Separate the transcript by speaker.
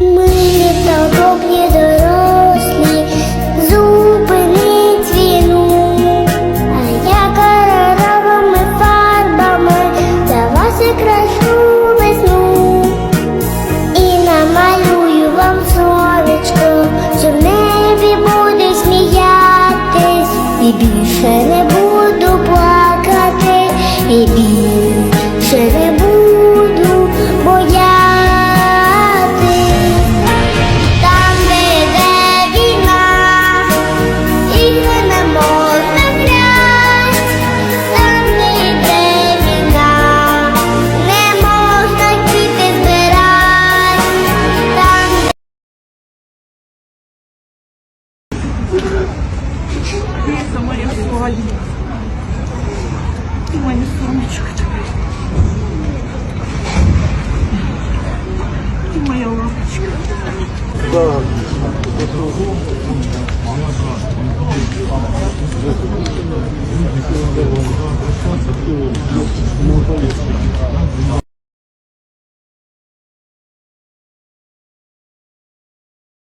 Speaker 1: Ми добрі дорослі, зупинить війну, а я кольоровими фарбами для вас і крашу весну. І намалюю вам сонечко, що небі буде сміятись, і більше не буду плакати, і
Speaker 2: Це моя свадьба. І моє сонечко тебе. І моя лапочка.